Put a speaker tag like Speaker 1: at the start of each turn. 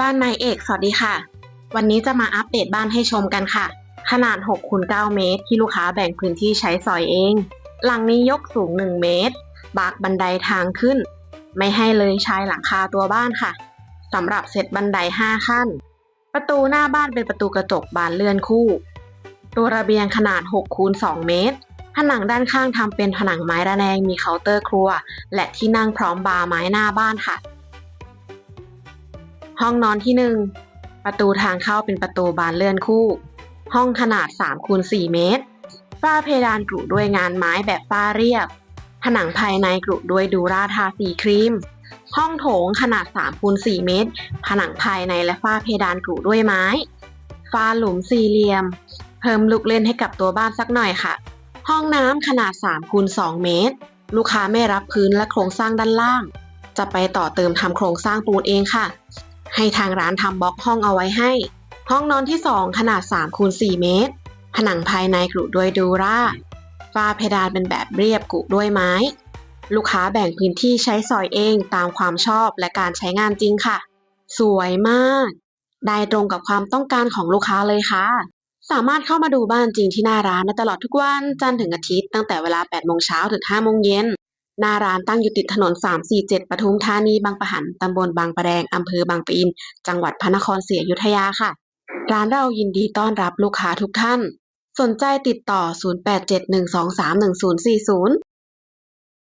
Speaker 1: บ้านไม้เอกสวัสดีค่ะ วันนี้จะมาอัปเดตบ้านให้ชมกันค่ะ ขนาด6คูณ9เมตร ที่ลูกค้าแบ่งพื้นที่ใช้สอยเอง หลังนี้ยกสูง 1 เมตร บากบันไดทางขึ้น ไม่ให้เลยชายหลังคาตัวบ้านค่ะสำหรับเซตบันได 5 ขั้น ประตูหน้าบ้านเป็นประตูกระจกบานเลื่อนคู่ ตัวระเบียงขนาด6คูณ2เมตร ผนังด้านข้างทำเป็นผนังไม้ระแนงมีเคาน์เตอร์ครัว และที่นั่งพร้อมบาร์ไม้หน้าบ้านค่ะ ห้องนอนที่หนึ่งประตูทางเข้าเป็นประตูบานเลื่อนคู่ ห้องขนาด3คูณ4เมตร ฝ้าเพดานกรุด้วยงานไม้แบบฝ้าเรียบ ผนังภายในกรุด้วยดูราทาสีครีม ห้องโถงขนาด3คูณ4เมตร ผนังภายในและฝ้าเพดานกรุด้วยไม้ ฝ้าหลุมสี่เหลี่ยม เพิ่มลูกเล่นให้กับตัวบ้านสักหน่อยค่ะ ห้องน้ำขนาด3คูณ2เมตร ลูกค้าไม่รับพื้นและโครงสร้างด้านล่าง จะไปต่อเติมทำโครงสร้างปูนเองค่ะ ให้ทางร้านทำบล็อกห้องเอาไว้ให้ ห้องนอนที่ 2 ขนาด3คูณ4เมตร ผนังภายในกรุด้วยดูราฝ้าเพดานเป็นแบบเรียบกุด้วยไม้ ลูกค้าแบ่งพื้นที่ใช้สอยเองตามความชอบและการใช้งานจริงค่ะ สวยมาก ได้ตรงกับความต้องการของลูกค้าเลยค่ะ สามารถเข้ามาดูบ้านจริงที่หน้าร้านได้ตลอดทุกวันจันทร์ถึงอาทิตย์ตั้งแต่เวลา 8 โมงเช้าถึง 5 โมงเย็น หน้าร้านตั้งอยู่ติดถนน 347 ปทุมธานี บางปะหัน ตำบลบางปะแดง อำเภอบางปะอิน จังหวัดพระนครศรีอยุธยาค่ะ ร้านเรายินดีต้อนรับลูกค้าทุกท่าน สนใจติดต่อ 0871231040